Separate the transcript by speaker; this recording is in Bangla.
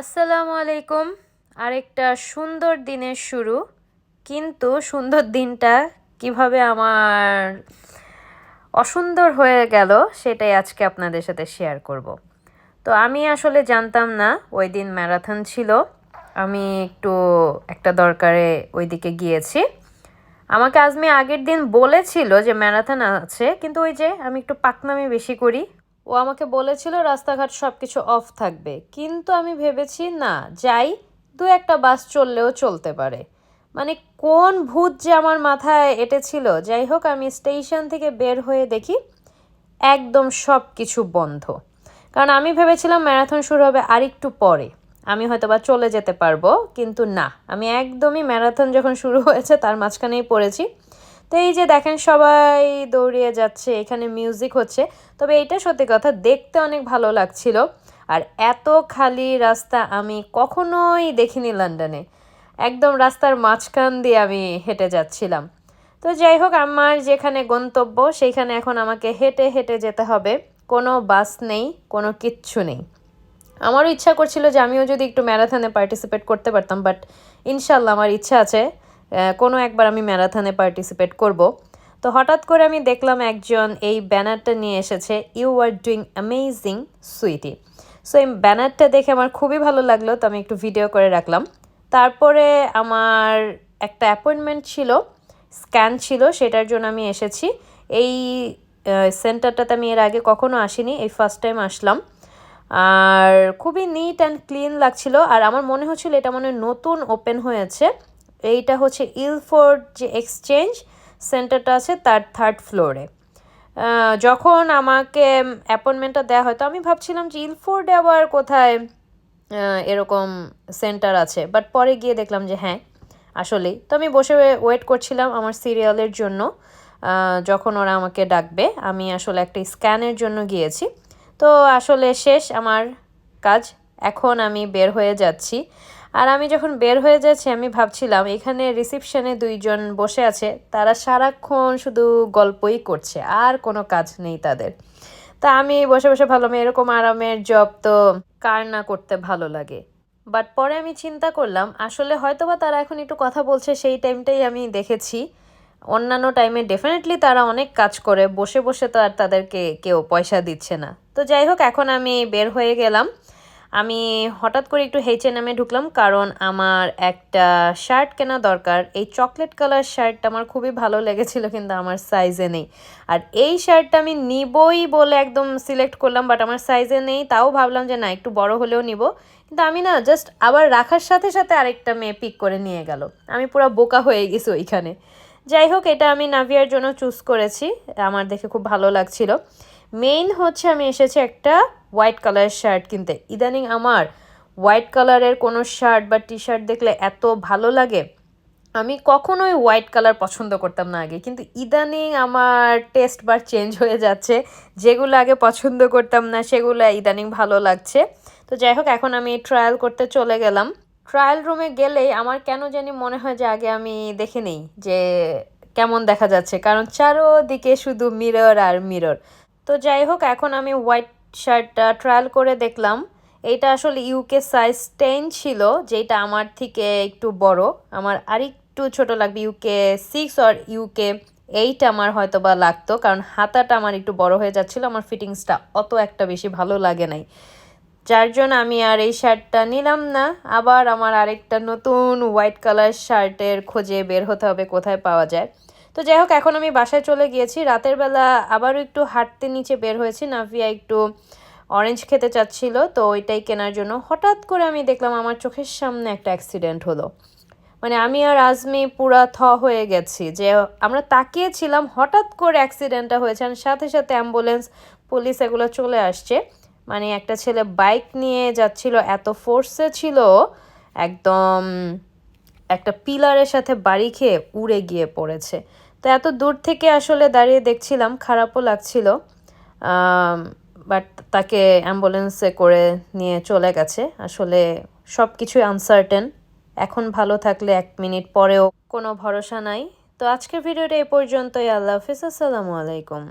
Speaker 1: আসসালামু আলাইকুম। আরেকটা সুন্দর দিনের শুরু। কিন্তু সুন্দর দিনটা কীভাবে আমার অসুন্দর হয়ে গেল সেটাই আজকে আপনাদের সাথে শেয়ার করব। তো আমি আসলে জানতাম না, ওই দিন ম্যারাথন ছিল। আমি একটু একটা দরকারে ওইদিকে গিয়েছি। আমাকে আজমি আগের দিন বলেছিল যে ম্যারাথন আছে, কিন্তু ওই যে আমি একটু পাকনামি বেশি করি ও আমাকে বলেছিল রাস্তাঘাট সব কিছু অফ থাকবে। কিন্তু আমি ভেবেছি, না, যাই, দু একটা বাস চললেও চলতে পারে। মানে কোন ভূত যে আমার মাথায় এঁটেছিল? যাই হোক, আমি স্টেশন থেকে বের হয়ে দেখি একদম সব কিছু বন্ধ। কারণ আমি ভেবেছিলাম ম্যারাথন শুরু হবে আরেকটু পরে। আমি হয়তো বা চলে যেতে পারব, কিন্তু না। আমি একদমই ম্যারাথন যখন শুরু হয়েছে, তার মাঝখানেই পড়েছি। তো এই যে দেখেন সবাই দৌড়িয়ে যাচ্ছে, এখানে মিউজিক হচ্ছে। তবে এইটা সত্যি কথা, দেখতে অনেক ভালো লাগছিল। আর এত খালি রাস্তা আমি কখনোই দেখিনি লন্ডনে। একদম রাস্তার মাঝখান দিয়ে আমি হেঁটে যাচ্ছিলাম। তো যাই হোক, আমার যেখানে গন্তব্য, সেইখানে এখন আমাকে হেঁটে হেঁটে যেতে হবে। কোনো বাস নেই, কোনো কিচ্ছু নেই। আমারও ইচ্ছা করছিল যে আমিও যদি একটু ম্যারাথনে পার্টিসিপেট করতে পারতাম বাট ইনশাল্লাহ আমার ইচ্ছা আছে। কোনো একবার আমি ম্যারাথনে পার্টিসিপেট করব। তো হঠাৎ করে আমি দেখলাম একজন এই ব্যানারটা নিয়ে এসেছে you are doing amazing sweetie so এই ব্যানারটা দেখে আমার খুবই ভালো লাগল, তো আমি একটু ভিডিও করে রাখলাম। তারপরে আমার একটা অ্যাপয়েন্টমেন্ট ছিল স্ক্যান ছিল, সেটার জন্য আমি এসেছি। এই সেন্টারটাতে আমি এর আগে কখনো আসিনি, এই ফার্স্ট টাইম আসলাম। আর খুবই নিট অ্যান্ড ক্লিন লাগছিল, আর আমার মনে হচ্ছিল এটা মনে নতুন ওপেন হয়েছে। এইটা হচ্ছে ইলফোর্ড যে এক্সচেঞ্জ, সেন্টারটা আছে তার থার্ড ফ্লোরে। যখন আমাকে অ্যাপয়েন্টমেন্টটা দেওয়া হয়, তো আমি ভাবছিলাম যে ইলফোর্ডে আবার কোথায় এরকম সেন্টার আছে। বাট পরে গিয়ে দেখলাম যে হ্যাঁ আসলেই। তো আমি বসে ওয়েট করছিলাম আমার সিরিয়ালের জন্য। যখন ওরা আমাকে ডাকবে, আমি আসলে একটা স্ক্যানের জন্য গিয়েছি। তো আসলে শেষ আমার কাজ। এখন আমি বের হয়ে যাচ্ছি। আর আমি যখন বের হয়ে যাচ্ছি, আমি ভাবছিলাম, এখানে রিসিপশনে দুইজন বসে আছে, তারা সারাক্ষণ শুধু গল্পই করছে, আর কোনো কাজ নেই তাদের। তা আমি বসে বসে ভাবলাম, এরকম আরামের জব তো কার না করতে ভালো লাগে? বাট পরে আমি চিন্তা করলাম, আসলে হয়তো বা তারা এখন একটু কথা বলছে, সেই টাইমটাই আমি দেখেছি। অন্যান্য টাইমে ডেফিনেটলি তারা অনেক কাজ করে, বসে বসে তো আর তাদেরকে কেউ পয়সা দিচ্ছে না। তো যাই হোক, এখন আমি বের হয়ে গেলাম। আমি হঠাৎ করে একটু হেচে নামে ঢুকলাম, কারণ আমার একটা শার্ট কেনা দরকার। এই চকলেট কালার শার্টটা আমার খুবই ভালো লেগেছিল, কিন্তু আমার সাইজে নেই। আর এই শার্টটা আমি নিবই বলে একদম সিলেক্ট করলাম বাট আমার সাইজে নেই। তাও ভাবলাম যে না, একটু বড় হলেও নিব। কিন্তু আমি না জাস্ট আবার রাখার সাথে সাথে আরেকটা মেয়ে পিক করে নিয়ে গেল। আমি পুরো বোকা হয়ে গেছি ওইখানে। যাই হোক, এটা আমি নাভিয়ার জন্য চুজ করেছি। আমার দেখে খুব ভালো লাগছিল। মেইন হচ্ছে আমি এসেছি একটা হোয়াইট কালারের শার্ট কিনতে। ইদানিং আমার হোয়াইট কালারের কোনো শার্ট বা টি শার্ট দেখলে এত ভালো লাগে, আমি কখনোই হোয়াইট কালার পছন্দ করতাম না আগে। কিন্তু ইদানিং আমার টেস্ট বার চেঞ্জ হয়ে যাচ্ছে, যেগুলো আগে পছন্দ করতাম না সেগুলো ইদানিং ভালো লাগছে। তো যাই হোক, এখন আমি ট্রায়াল করতে চলে গেলাম। ট্রায়াল রুমে গেলেই আমার কেন জানি মনে হয় যে আগে আমি দেখে নেই যে কেমন দেখা যাচ্ছে। কারণ চারোদিকে শুধু মিরর আর মিরর তো যাই হোক, এখন আমি হোয়াইট শার্টটা ট্রায়াল করে দেখলাম। এইটা আসলে ইউকে সাইজ টেন ছিল, যেটা আমার থেকে একটু বড়। আমার আরেকটু ছোট লাগবে ইউকে সিক্স আর ইউকে এইট আমার হয়তো বা লাগতো, কারণ হাতাটা আমার একটু বড় হয়ে যাচ্ছিল, আমার ফিটিংসটা অত একটা বেশি ভালো লাগে নাই। যার জন্য আমি আর এই শার্টটা নিলাম না। আবার আমার আরেকটা নতুন হোয়াইট কালার শার্টের খোঁজে বের হতে হবে, কোথায় পাওয়া যায়। তো যাই হোক, এখন আমি বাসায় চলে গিয়েছি। রাতের বেলা আবারও একটু হাঁটতে নিচে বের হয়েছি। নাভিয়া একটু অরেঞ্জ খেতে চাচ্ছিল, তো ওইটাই কেনার জন্য হঠাৎ করে আমি দেখলাম আমার চোখের সামনে একটা অ্যাক্সিডেন্ট হলো। মানে আমি আর আজমি পুরা থ হয়ে গেছি যে আমরা তাকিয়েছিলাম, হঠাৎ করে অ্যাক্সিডেন্টটা হয়েছে আর সাথে সাথে অ্যাম্বুলেন্স পুলিশ এগুলো চলে আসছে। মানে একটা ছেলে বাইক নিয়ে যাচ্ছিল, এত ফোর্সে ছিল, একদম একটা পিলারের সাথে বাড়ি খেয়ে উড়ে গিয়ে পড়েছে। তো এত দূর থেকে আসলে দাঁড়িয়ে দেখছিলাম, খারাপও লাগছিল। বাট তাকে অ্যাম্বুলেন্সে করে নিয়ে চলে গেছে। আসলে সব কিছুই আনসার্টেন এখন ভালো থাকলে এক মিনিট পরেও কোনো ভরসা নাই। তো আজকের ভিডিওটা এ পর্যন্তই। আল্লাহ হাফিজ। আসসালামু আলাইকুম।